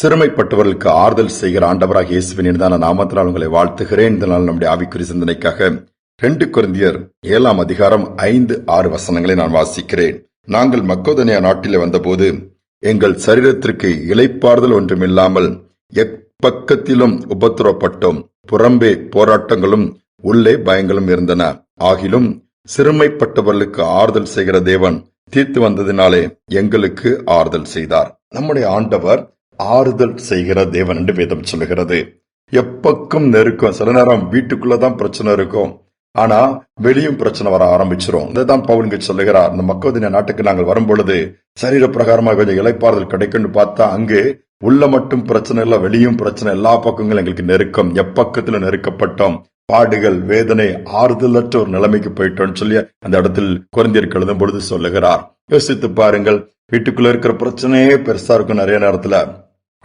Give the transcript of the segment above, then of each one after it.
சிறுமைப்பட்டவர்களுக்கு ஆறுதல் செய்கிற ஆண்டவராக இயேசுவின் இனிதான நாமத்தினால் உங்களை வாழ்த்துகிறேன். இந்த நாள் நம்முடைய ஆவிக்குறி சிந்தனைக்காக ரெண்டு குருந்தியர் ஏழாம் அதிகாரம் ஐந்து ஆறு வசனங்களை நான் வாசிக்கிறேன். நாங்கள் மக்கோதனியா நாட்டிலே வந்தபோது எங்கள் சரீரத்திற்கு இளைப்பாறுதல் ஒன்றுமில்லாமல் எப்பக்கத்திலும் உபத்திரப்பட்டோம் புறம்பே போராட்டங்களும் உள்ளே பயங்களும் இருந்தன. ஆகிலும் சிறுமைப்பட்டவர்களுக்கு ஆறுதல் செய்கிற தேவன் தீர்த்து வந்ததினாலே எங்களுக்கு ஆறுதல் செய்தார். நம்முடைய ஆண்டவர் ஆறுதல் செய்கிற தேவன் என்று வேதம் சொல்லுகிறது. எப்பக்கும் நெருக்கம். சில நேரம் வீட்டுக்குள்ளதான் பிரச்சனை இருக்கும். ஆனா வெளியும் பிரச்சனை வர ஆரம்பிச்சிரும். இதைதான் பவுனுக்கு சொல்லுகிறார். இந்த மக்கோதின நாட்டுக்கு நாங்கள் வரும்பொழுது சரீர பிரகாரமாக கொஞ்சம் இலைப்பாறுதல் கிடைக்கும்னு பார்த்தா அங்கே உள்ள மட்டும் பிரச்சனை இல்ல வெளியும் பிரச்சனை. எல்லா பக்கங்களும் எங்களுக்கு நெருக்கம். எப்பக்கத்துல நெருக்கப்பட்டோம்? பாடுகள் வேதனை ஆறுதலற்ற ஒரு நிலைமைக்கு போயிட்டோம்னு சொல்லி அந்த இடத்தில் குறைந்திருக்கு எழுதும் பொழுது சொல்லுகிறார். யோசித்து பாருங்கள் வீட்டுக்குள்ள இருக்கிற பிரச்சனையே பெருசா இருக்கும் நிறைய நேரத்துல.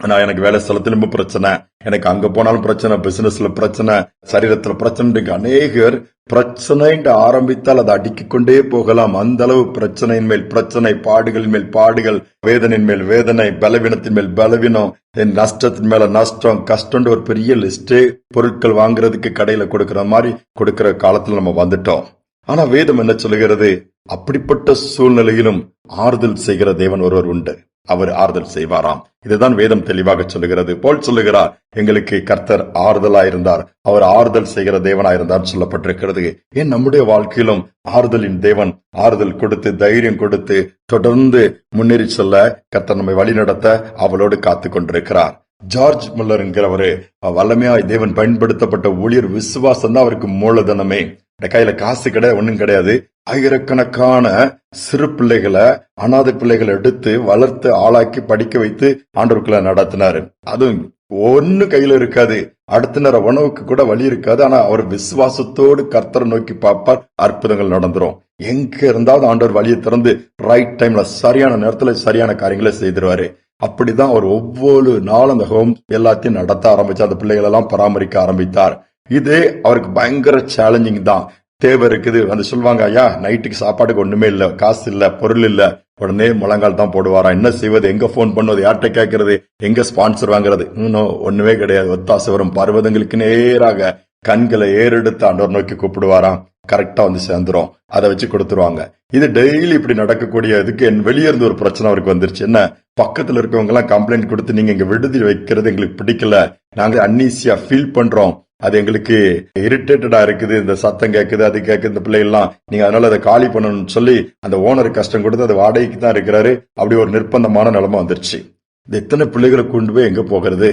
ஆனா எனக்கு வேலை ஸ்தலத்திலும் பிரச்சனை. எனக்கு அங்க போனாலும் பிரச்சனை பிசினஸ்ல பிரச்சனை சரீரத்துல பிரச்சனை. அநேகர் பிரச்சனைன்ற ஆரம்பித்தால் அதை அடுக்கிக் கொண்டே போகலாம். அந்த அளவு பிரச்சனையின் மேல் பிரச்சனை பாடுகளின் மேல் பாடுகள் வேதனையின் மேல் வேதனை பலவீனத்தின் மேல் பலவீனம் நஷ்டத்தின் மேல நஷ்டம் கஷ்டம்ன்ற ஒரு பெரிய லிஸ்டே பொருட்கள் வாங்குறதுக்கு கடையில கொடுக்கிற மாதிரி கொடுக்கிற காலத்துல நம்ம வந்துட்டோம். ஆனா வேதம் என்ன சொல்லுகிறது? அப்படிப்பட்ட சூழ்நிலையிலும் ஆறுதல் செய்கிற தேவன் ஒருவர் உண்டு. அவர் ஆறுதல் செய்வாராம். இதுதான் வேதம் தெளிவாக சொல்லுகிறது. போல் சொல்லுகிறார் எங்களுக்கு கர்த்தர் ஆறுதலாயிருந்தார். அவர் ஆறுதல் செய்கிற தேவனாயிருந்தார் சொல்லப்பட்டிருக்கிறது. ஏன் நம்முடைய வாழ்க்கையிலும் ஆறுதலின் தேவன் ஆறுதல் கொடுத்து தைரியம் கொடுத்து தொடர்ந்து முன்னேறி செல்ல கர்த்தர் நம்மை வழிநடத்த அவளோடு காத்து கொண்டிருக்கிறார். ஜார்ஜ் முல்லர் என்கிறவரு வல்லமையாய் தேவன் பயன்படுத்தப்பட்ட ஊழியர் விசுவாசம் தான் அவருக்கு மூலதனமே. கையில காசு கிடையாது ஒண்ணும் கிடையாது. ஆயிரக்கணக்கான சிறு பிள்ளைகளை அனாதை பிள்ளைகளை எடுத்து வளர்த்து ஆளாக்கி படிக்க வைத்து ஆண்டவர்களை நடத்தினாரு. அதுவும் ஒன்னு கையில இருக்காது. அடுத்த நேரம் உணவுக்கு கூட வழி இருக்காது. ஆனா அவர் விசுவாசத்தோடு கர்த்தரை நோக்கி பார்ப்பார். அற்புதங்கள் நடந்துரும். எங்க இருந்தாலும் ஆண்டவர் வழியை திறந்து ரைட் டைம்ல சரியான நேரத்துல சரியான காரியங்களை செய்திருவாரு. அப்படிதான் அவர் ஒவ்வொரு நாளும் அந்த ஹோம் எல்லாத்தையும் நடத்த ஆரம்பிச்சு அந்த பிள்ளைகளெல்லாம் பராமரிக்க ஆரம்பித்தார். இது அவருக்கு பயங்கர சேலஞ்சிங் தான். தேவை இருக்குது. வந்து சொல்லுவாங்க ஐயா நைட்டுக்கு சாப்பாட்டுக்கு ஒண்ணுமே இல்ல காசு இல்ல பொருள் இல்ல. உடனே முழங்கால் தான் போடுவாரா என்ன செய்வது? எங்க போன் பண்ணுவது? யார்கிட்ட கேட்கறது? எங்க ஸ்பான்சர் வாங்குறது? இன்னும் ஒண்ணுமே கிடையாது. ஒத்தாசை வரும் பர்வதங்களுக்கு நேராக கண்களை ஏறெடுத்து ஆண்டவர் நோக்கி கூப்பிடுவாராம். கரெக்டா வந்து சேர்ந்துரும். அதை வச்சு கொடுத்துருவாங்க. இது டெய்லி இப்படி நடக்கக்கூடிய இதுக்கு என் வெளியே இருந்து ஒரு பிரச்சனை அவருக்கு வந்துருச்சு. என்ன? பக்கத்துல இருக்கவங்க எல்லாம் கம்ப்ளைண்ட் கொடுத்து நீங்க இங்க விடுதி வைக்கிறது எங்களுக்கு பிடிக்கல. நாங்க அன்னீசியா ஃபீல் பண்றோம். அது எங்களுக்கு இரிட்டேட்டடா இருக்குது இந்த சத்தம் கேட்குது அது கேட்குது இந்த பிள்ளைகள்லாம். நீங்க அதனால அதை காலி பண்ணணும்னு சொல்லி அந்த ஓனர் கஷ்டம் கொடுத்து அது வாடகைக்கு தான் இருக்கிறாரு. அப்படி ஒரு நிர்பந்தமான நிலைமை வந்துருச்சு. இந்த எத்தனை பிள்ளைகளை கொண்டு போய் எங்க போகிறது?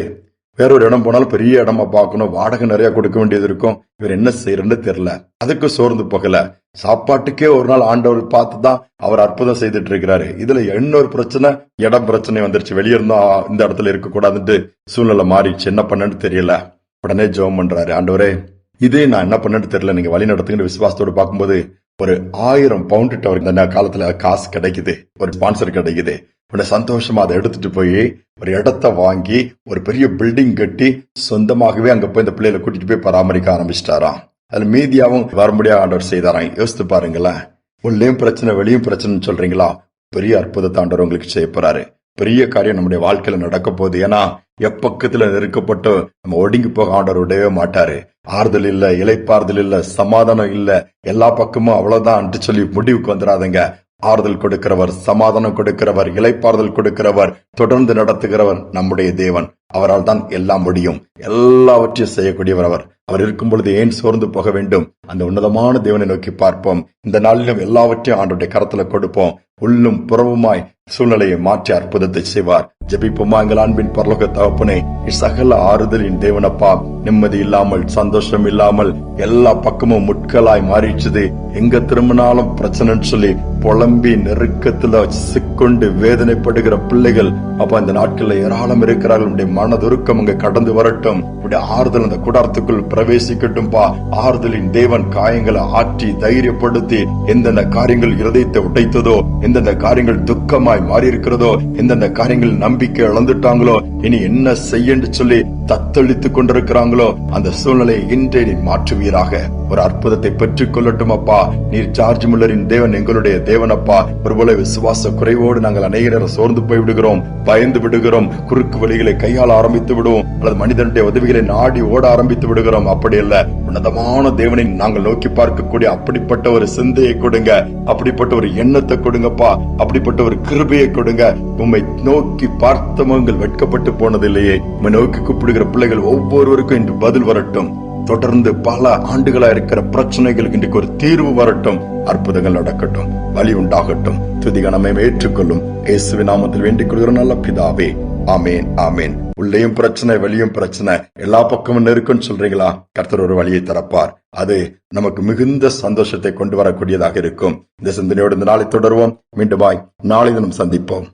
வேற ஒரு இடம் போனாலும் பெரிய இடமா பார்க்கணும். வாடகை நிறைய கொடுக்க வேண்டியது இருக்கும். இவர் என்ன செய்யறன்னு தெரியல. அதுக்கு சோர்ந்து போகல. சாப்பாட்டுக்கே ஒரு நாள் ஆண்டவர் பார்த்து தான் அவர் அற்புதம் செய்துட்டு இருக்கிறாரு. இதுல இன்னொரு பிரச்சனை இடம் பிரச்சனை வந்துருச்சு. வெளியே இருந்தா இந்த இடத்துல இருக்கக்கூடாதுன்ட்டு சூழ்நிலை மாறிடுச்சு. என்ன பண்ணன்னு தெரியல. உடனே ஜெபம் பண்றாரு. ஆண்டவரே இதே நான் என்ன பண்ணன்னு தெரியல. நீங்க வழி நடத்துங்கிற விசுவாசத்தோடு பார்க்கும்போது ஒரு ஆயிரம் பவுண்ட் அவருக்கு இந்த காலத்துல காசு கிடைக்குது. ஒரு ஸ்பான்சர் கிடைக்குது. உடனே சந்தோஷமா அதை எடுத்துட்டு போய் ஒரு இடத்த வாங்கி ஒரு பெரிய பில்டிங் கட்டி சொந்தமாகவே அங்க போய் இந்த பிள்ளைகளை கூட்டிட்டு போய் பராமரிக்க ஆரம்பிச்சிட்டாராம். அதுல மீதியாவும் முடியாத ஆண்டவர் செய்தாராம். யோசித்து பாருங்களேன். உள்ளேயும் பிரச்சனை வெளியும் பிரச்சனைன்னு சொல்றீங்களா? பெரிய அற்புதத்தை ஆண்டவர் உங்களுக்கு செய்ய போறாரு. பெரிய காரியம் நம்முடைய வாழ்க்கையில நடக்க போகுது. ஏன்னா எப்பக்கத்துல நெருக்கப்பட்டு நம்ம ஒடுங்கி போக ஆண்டவர் விடவே மாட்டாரு. ஆறுதல் இல்ல இலைப்பாறுதல் இல்ல சமாதானம் இல்ல. எல்லா பக்கமும் அவ்வளவுதான் சொல்லி முடிவுக்கு வந்துடாதங்க ஆறுதல் கொடுக்கிறவர் சமாதானம் கொடுக்கிறவர் இலைப்பாறுதல் கொடுக்கிறவர் தொடர்ந்து நடத்துகிறவர் நம்முடைய தேவன். அவரால் தான் எல்லாம் முடியும். எல்லாவற்றையும் செய்யக்கூடியவர் அவர். அவர் இருக்கும் பொழுது ஏன் சோர்ந்து போக வேண்டும்? அந்த உன்னதமான தேவனை நோக்கி பார்ப்போம். இந்த நாளிலும் எல்லாவற்றையும் ஆண்டுடைய கரத்துல கொடுப்போம். உள்ளும் புறவுமாய் சூழ்நிலையை மாற்றி அற்புதத்தை செய்வார். ஜபிப்புமா எங்கள் அன்பின் பரலோக தகப்பனே சகல ஆறுதலின் தேவனப்பா. நிம்மதி இல்லாமல் சந்தோஷம் இல்லாமல் எல்லா பக்கமும் முட்களாய் மாறிடுச்சுது. எங்க திரும்பினாலும் பிரச்சனைன்னு சொல்லி புலம்பி நெருக்கத்துல சிக்கொண்டு வேதனைப்படுகிற பிள்ளைகள் அப்ப இந்த நாட்கள்ல ஏராளம் இருக்கிறார்கள். உடைய மனதுருக்கம் அங்க கடந்து வரட்டும். உடைய ஆறுதல் அந்த குடாரத்துக்குள் பிரவேசிக்கட்டும் பா ஆறுதலின் தேவன் காயங்களை ஆற்றி தைரியப்படுத்தி எந்தெந்த காரியங்கள் இருதயத்தை உடைத்ததோ எந்தெந்த காரியங்கள் துக்கமாய் மாறி இருக்கிறதோ எந்தெந்த காரியங்கள் நம்பிக்கை இழந்துட்டாங்களோ இனி என்ன செய்யன்னு சொல்லி தத்தளித்துக் கொண்டிருக்கிறாங்களோ அந்த சூழ்நிலையை இன்றே நீ மாற்றுவீராக. ஒரு அற்புதத்தை பெற்றுக் கொள்ளட்டும் அப்பா. நீர் ஜார்ஜ் முல்லரின் தேவன் எங்களுடைய தேவன் அப்பா விசுவாச குறைவோடு நாங்கள் அநேக நேரம் சோர்ந்து போய் விடுகிறோம் பயந்து விடுகிறோம். குறுக்கு வழிகளை கையாள ஆரம்பித்து விடுவோம். அல்லது மனிதனுடைய உதவிகளை நாடி ஓட ஆரம்பித்து விடுகிறோம். அப்படி அல்ல. உன்னதமான தேவனை நாங்கள் நோக்கி பார்க்கக்கூடிய அப்படிப்பட்ட ஒரு சிந்தையை கொடுங்க. அப்படிப்பட்ட ஒரு எண்ணத்தை கொடுங்கப்பா. அப்படிப்பட்ட ஒரு கிருபையை கொடுங்க. உண்மை நோக்கி பார்த்தவங்கள் வெட்கப்பட்டு போனதில்லையே. உண்மை நோக்கி கூப்பிடுகிற பிள்ளைகள் ஒவ்வொருவருக்கும் இன்று பதில் வரட்டும். தொடர்ந்து பல ஆண்டுகளா இருக்கிற பிரச்சனைகளுக்கு இன்றைக்கு ஒரு தீர்வு வரட்டும். அற்புதங்கள் நடக்கட்டும். வழி உண்டாகட்டும். துதிகணமே ஏற்றுக்கொள்ளும். இயேசுவின் நாமத்தில் வேண்டிக் கொள்கிற நல்ல பிதாவே. ஆமேன் ஆமேன். உள்ளேயும் பிரச்சனை வெளியும் பிரச்சனை எல்லா பக்கமும் நெருக்குன்னு சொல்றீங்களா? கர்த்தர் ஒரு வழியை திறப்பார். அது நமக்கு மிகுந்த சந்தோஷத்தை கொண்டு வரக்கூடியதாக இருக்கும். இந்த சிந்தனையோடு இந்த நாளை தொடருவோம். மீண்டும் பாய் நாளை தினம் சந்திப்போம்.